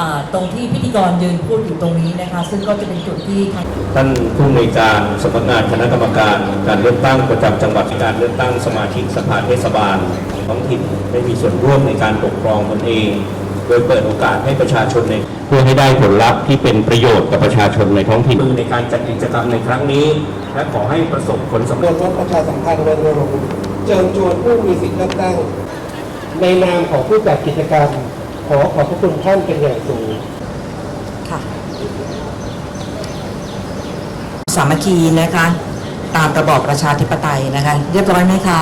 อ่าตรงที่พิธีกรยืนพูดอยู่ตรงนี้นะคะ ซึ่งก็จะเป็นจุดที่ทางท่านผู้อำนวยการสำนักงานคณะกรรมการการเลือกตั้งประจำจังหวัดการเลือกตั้งสมาชิกสภาเทศบาลท้องถิ่นได้มีส่วนร่วมในการปกครองตนเอง โดยเปิดโอกาสให้ประชาชนในเพื่อให้ได้ผลลัพธ์ที่เป็นประโยชน์กับประชาชนในท้องถิ่นมือในการจัดกิจกรรมในครั้งนี้ และขอให้ประสบผลสำเร็จเรื่องประชาสัมพันธ์รณรงค์เชิญชวนผู้มีสิทธิเลือกตั้งในนามของผู้จัดกิจกรรม ขอขอบพระคุณท่านเป็นอย่างสูงค่ะสามัคคีนะคะ ตามระบอบประชาธิปไตยนะคะ เรียบร้อยไหมคะ